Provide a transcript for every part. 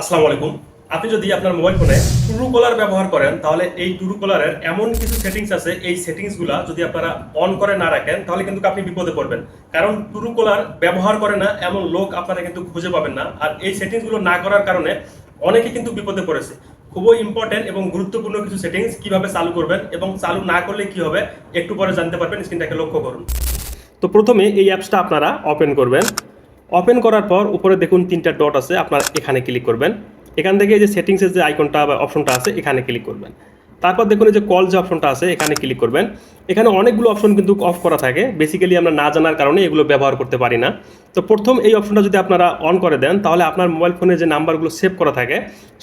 আসসালামু আলাইকুম। আপনি যদি আপনার মোবাইল ফোনে টুরু কলার ব্যবহার করেন, তাহলে এই টুরু কলারের এমন কিছু সেটিংস আছে। এই সেটিংসগুলো যদি আপনারা অন করে না রাখেন, তাহলে কিন্তু আপনি বিপদে পড়বেন। কারণ টুরু কলার ব্যবহার করে না, এমন লোক আপনারা কিন্তু খুঁজে পাবেন না। আর এই সেটিংসগুলো না করার কারণে অনেকে কিন্তু বিপদে পড়েছে। খুবই ইম্পর্টেন্ট এবং গুরুত্বপূর্ণ কিছু সেটিংস কীভাবে চালু করবেন এবং চালু না করলে কি হবে, একটু পরে জানতে পারবেন। স্ক্রিনটাকে লক্ষ্য করুন। তো প্রথমে এই অ্যাপসটা আপনারা ওপেন করবেন। ওপেন করার পর উপরে দেখুন তিনটা ডট আছে, আপনার এখানে ক্লিক করবেন। এখান থেকে যে সেটিংসের যে আইকনটা বা অপশনটা আছে, এখানে ক্লিক করবেন। তারপর দেখুন যে কল যে অপশনটা আছে, এখানে ক্লিক করবেন। এখানে অনেকগুলো অপশন কিন্তু অফ করা থাকে। বেসিক্যালি আমরা না জানার কারণে এগুলো ব্যবহার করতে পারি না। তো প্রথম এই অপশনটা যদি আপনারা অন করে দেন, তাহলে আপনার মোবাইল ফোনে যে নাম্বারগুলো সেভ করা থাকে,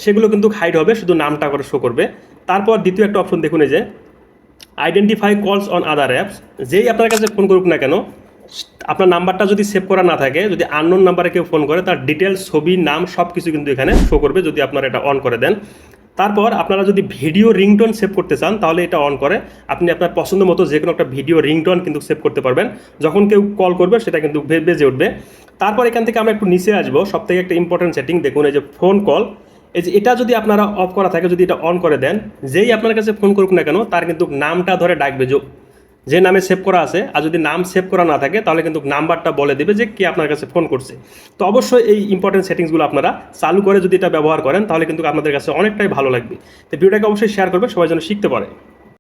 সেগুলো কিন্তু হাইড হবে, শুধু নামটা করে শো করবে। তারপর দ্বিতীয় একটা অপশন দেখুন এই যে আইডেন্টিফাই কলস অন আদার অ্যাপস যেই আপনার কাছে ফোন করুক না কেন আপনার নাম্বারটা যদি সেভ করা না থাকে, যদি আননোন নাম্বারে কেউ ফোন করে, তার ডিটেলস ছবি, নাম সব কিছু কিন্তু এখানে শো করবে যদি আপনারা এটা অন করে দেন। তারপর আপনারা যদি ভিডিও রিংটোন সেভ করতে চান, তাহলে এটা অন করে। আপনি আপনার পছন্দ মতো যে কোনো একটা ভিডিও রিংটোন কিন্তু সেভ করতে পারবেন। যখন কেউ কল করবে, সেটা কিন্তু বেজে উঠবে। তারপর এখান থেকে আমরা একটু নিচে আসব। সব থেকে একটা ইম্পর্টেন্ট সেটিং দেখুন এই যে ফোন কল এই যে এটা যদি আপনারা অফ করা থাকে, যদি এটা অন করে দেন, যেই আপনার কাছে ফোন করুক না কেন, তার কিন্তু নামটা ধরে ডাকবে যে যে নামে সেভ করা আছে, আর যদি নাম সেভ করা না থাকে, তাহলে কিন্তু নাম্বারটা বলে দেবে যে কে আপনার কাছে ফোন করছে। তো অবশ্যই এই ইম্পর্টেন্ট সেটিংসগুলো আপনারা চালু করে যদি এটা ব্যবহার করেন, তাহলে কিন্তু আপনাদের কাছে অনেকটাই ভালো লাগবে। তো ভিডিওটাকে অবশ্যই শেয়ার করবে সবাই যেন শিখতে পারে।